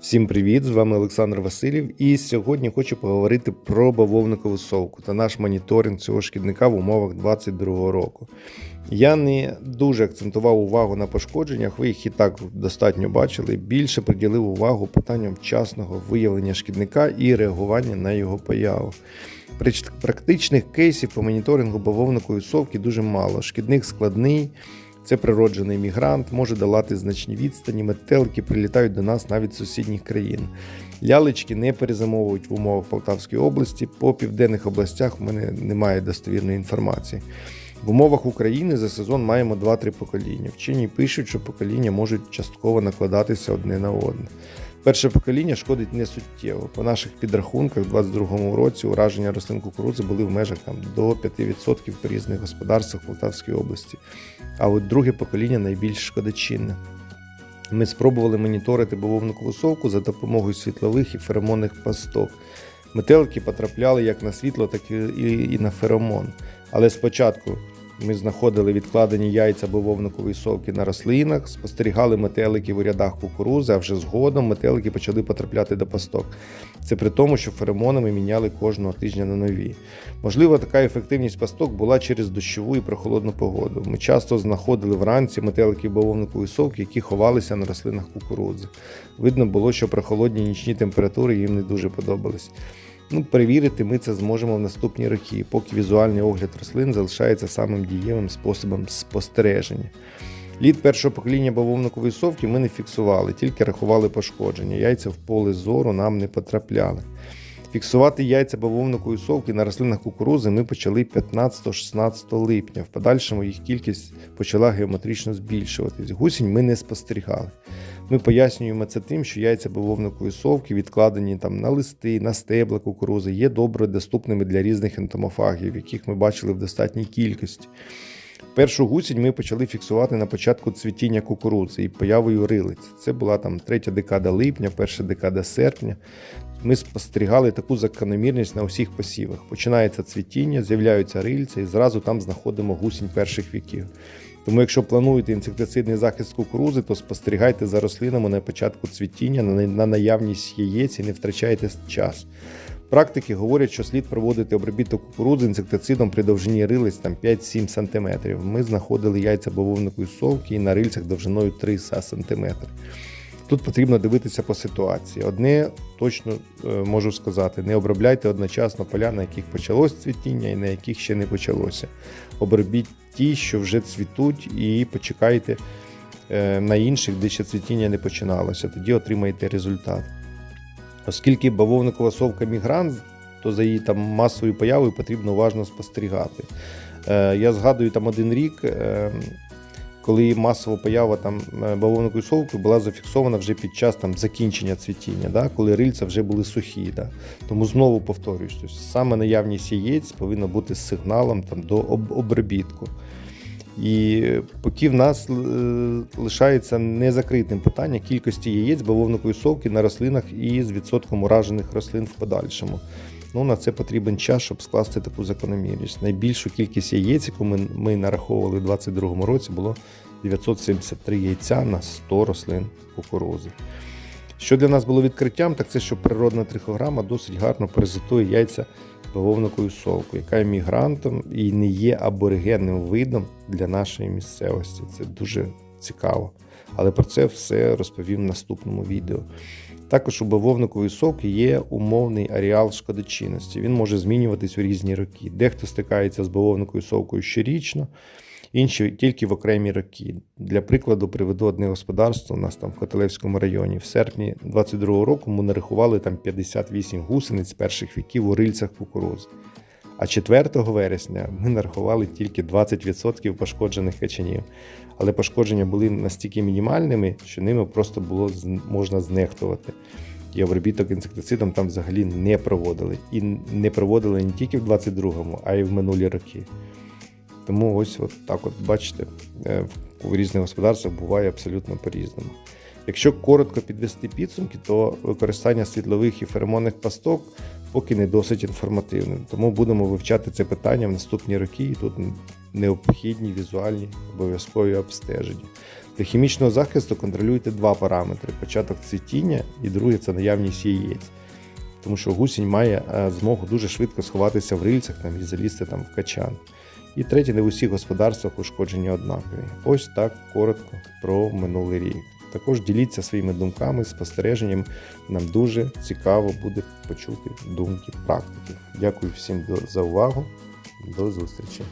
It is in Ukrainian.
Всім привіт! З вами Олександр Васильєв. І сьогодні хочу поговорити про бавовникову совку та наш моніторинг цього шкідника в умовах 2022 року. Я не дуже акцентував увагу на пошкодженнях, ви їх і так достатньо бачили. Більше приділив увагу питанням вчасного виявлення шкідника і реагування на його появу. Практичних кейсів по моніторингу бавовникової совки дуже мало. Шкідник складний. Це природжений мігрант, може долати значні відстані, метелики прилітають до нас навіть з сусідніх країн. Лялечки не перезимовують в умовах Полтавської області. По південних областях в мене немає достовірної інформації. В умовах України за сезон маємо 2-3 покоління. Вчені пишуть, що покоління можуть частково накладатися одне на одне. Перше покоління шкодить не суттєво. По наших підрахунках, у 2022 році ураження рослин кукурудзи були в межах там, до 5% по різних господарствах Полтавської області. А от друге покоління найбільш шкодочинне. Ми спробували моніторити бавовникову совку за допомогою світлових і феромонних пасток. Метелики потрапляли як на світло, так і на феромон. Але спочатку ми знаходили відкладені яйця бавовникової совки на рослинах, спостерігали метелики у рядах кукурузи, а вже згодом метелики почали потрапляти до пасток. Це при тому, що феромони ми міняли кожного тижня на нові. Можливо, така ефективність пасток була через дощову і прохолодну погоду. Ми часто знаходили вранці метелики бавовникової совки, які ховалися на рослинах кукурудзи. Видно було, що прохолодні нічні температури їм не дуже подобались. Ну, перевірити ми це зможемо в наступні роки, поки візуальний огляд рослин залишається самим дієвим способом спостереження. Лід першого покоління бавовникової совки ми не фіксували, тільки рахували пошкодження. Яйця в поле зору нам не потрапляли. Фіксувати яйця бавовникової совки на рослинах кукурузи ми почали 15-16 липня. В подальшому їх кількість почала геометрично збільшуватись. Гусінь ми не спостерігали. Ми пояснюємо це тим, що яйця бавовникової совки, відкладені там на листи, на стебла кукурузи, є добре доступними для різних ентомофагів, яких ми бачили в достатній кількості. Першу гусінь ми почали фіксувати на початку цвітіння кукурудзи і появою рилиць. Це була там третя декада липня, перша декада серпня. Ми спостерігали таку закономірність на усіх посівах. Починається цвітіння, з'являються рильця і зразу там знаходимо гусінь перших віків. Тому, якщо плануєте інсектицидний захист кукурузи, то спостерігайте за рослинами на початку цвітіння на на наявність яєць і не втрачайте час. Практики говорять, що слід проводити обробіток кукурудзи інсектицидом при довжині рилиць там 5-7 см. Ми знаходили яйця бавовникової совки і на рильцях довжиною 3 см. Тут потрібно дивитися по ситуації. Одне точно е, можу сказати: не обробляйте одночасно поля, на яких почалось цвітіння і на яких ще не почалося. Обробіть ті, що вже цвітуть, і почекайте е, на інших, де ще цвітіння не починалося. Тоді отримаєте результат. Оскільки бавовникова совка мігрант, то за її там масовою появою потрібно уважно спостерігати. Е, Я згадую там один рік. е, коли масова поява там е, бавовникової совки була зафіксована вже під час там закінчення цвітіння, да, коли рильця вже були сухі. Да. Тому знову повторюсь, тобто саме наявність яєць повинна бути сигналом там, до об- обробітку. І поки в нас е, лишається незакритим питання кількості яєць бавовникової совки на рослинах і з відсотком уражених рослин в подальшому. Ну, на це потрібен час, щоб скласти таку закономірність. Найбільшу кількість яєць, яку ми, ми нараховували у 2022 році, було 973 яйця на 100 рослин кукурузи. Що для нас було відкриттям, так це що природна трихограма досить гарно паразитує яйця бавовниковою совку, яка є мігрантом і не є аборигенним видом для нашої місцевості. Це дуже цікаво. Але про це все розповім в наступному відео. Також у бавовникової совки є умовний аріал шкодочинності. Він може змінюватись у різні роки. Дехто стикається з бавовниковою совкою щорічно, інші тільки в окремі роки. Для прикладу, приведу одне господарство у нас там в Котелевському районі. В серпні 22-го року ми нарахували там 58 гусениць перших віків у рильцях кукурузи. А 4 вересня ми нарахували тільки 20% пошкоджених качанів. Але пошкодження були настільки мінімальними, що ними просто було можна знехтувати. І обробіток інсектицидом там взагалі не проводили. І не проводили не тільки в 22-му, а й в минулі роки. Тому ось от так от бачите, е, в різних господарствах буває абсолютно по-різному. Якщо коротко підвести підсумки, то використання світлових і феромонних пасток поки не досить інформативним. Тому будемо вивчати це питання в наступні роки, і тут необхідні візуальні обов'язкові обстеження. Для хімічного захисту контролюйте два параметри: початок цвітіння і другий це наявність яєць. Тому що гусінь має е, змогу дуже швидко сховатися в рильцях там, і залізти там в качан. І третє, не в усіх господарствах ушкодження однакові. Ось так коротко про минулий рік. Також діліться своїми думками, спостереженням. Нам дуже цікаво буде почути думки практиків. Дякую всім за увагу. До зустрічі!